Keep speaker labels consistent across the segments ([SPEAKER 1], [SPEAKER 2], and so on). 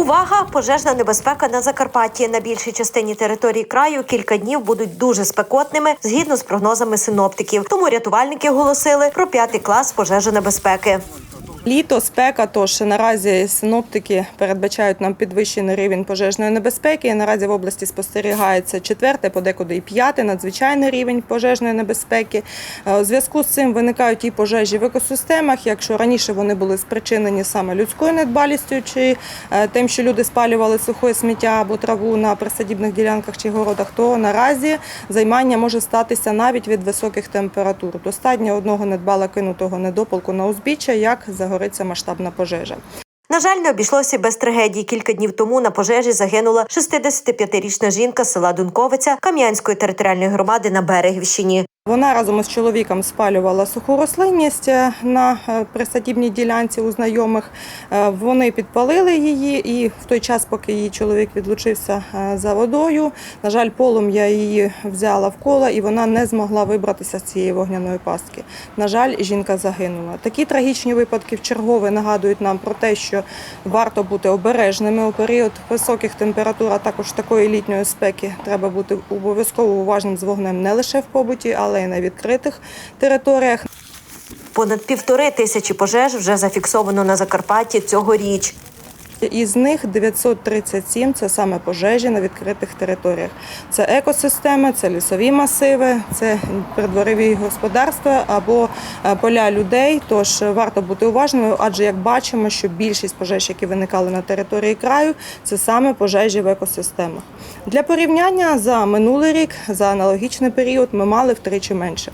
[SPEAKER 1] Увага! Пожежна небезпека на Закарпатті. На більшій частині території краю кілька днів будуть дуже спекотними згідно з прогнозами синоптиків. Тому рятувальники оголосили про п'ятий клас пожежонебезпеки.
[SPEAKER 2] Літо, спека, тож наразі синоптики передбачають нам підвищений рівень пожежної небезпеки. Наразі в області спостерігається четверте, подекуди і п'яте надзвичайний рівень пожежної небезпеки. Е, У зв'язку з цим виникають і пожежі в екосистемах. Якщо раніше вони були спричинені саме людською недбалістю чи е, тим, що люди спалювали сухе сміття або траву на присадібних ділянках чи городах, то наразі займання може статися навіть від високих температур. Достатньо одного недбала кинутого недопалку на узбіччя, як загориться масштабна пожежа.
[SPEAKER 1] На жаль, не обійшлося без трагедії. Кілька днів тому на пожежі загинула 65-річна жінка села Дунковиця Кам'янської територіальної громади на Берегівщині.
[SPEAKER 2] Вона разом із чоловіком спалювала суху рослинність е, на е, присадібній ділянці у знайомих. Е, Вони підпалили її, і в той час, поки її чоловік відлучився за водою, на жаль, полум'я її взяла в коло, і вона не змогла вибратися з цієї вогняної пастки. На жаль, жінка загинула. Такі трагічні випадки вчергове нагадують нам про те, що варто бути обережними у період високих температур, а також такої літньої спеки. Треба бути обов'язково уважним з вогнем не лише в побуті, але й на відкритих територіях.
[SPEAKER 1] Понад півтори тисячі пожеж вже зафіксовано на Закарпатті цьогоріч.
[SPEAKER 2] Із них 937 – це саме пожежі на відкритих територіях. Це екосистеми, це лісові масиви, це придворові господарства або е, поля людей. Тож варто бути уважними, адже як бачимо, що більшість пожеж, які виникали на території краю, це саме пожежі в екосистемах. Для порівняння за минулий рік, за аналогічний період, ми мали втричі менше.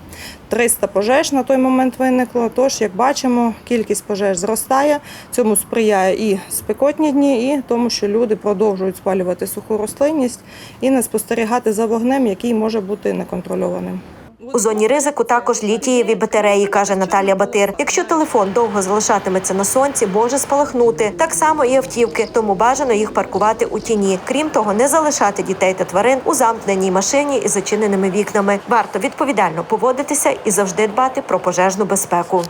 [SPEAKER 2] 300 пожеж на той момент виникло. Тож, як бачимо, кількість пожеж зростає. Цьому сприяє і спекотні дні, і тому, що люди продовжують спалювати суху рослинність і не спостерігати за вогнем, який може бути неконтрольованим.
[SPEAKER 1] У зоні ризику також літієві батареї, каже Наталія Батир. Якщо телефон довго залишатиметься на сонці, може спалахнути. Так само і автівки, тому бажано їх паркувати у тіні. Крім того, не залишати дітей та тварин у замкненій машині із зачиненими вікнами. Варто відповідально поводитися і завжди дбати про пожежну безпеку.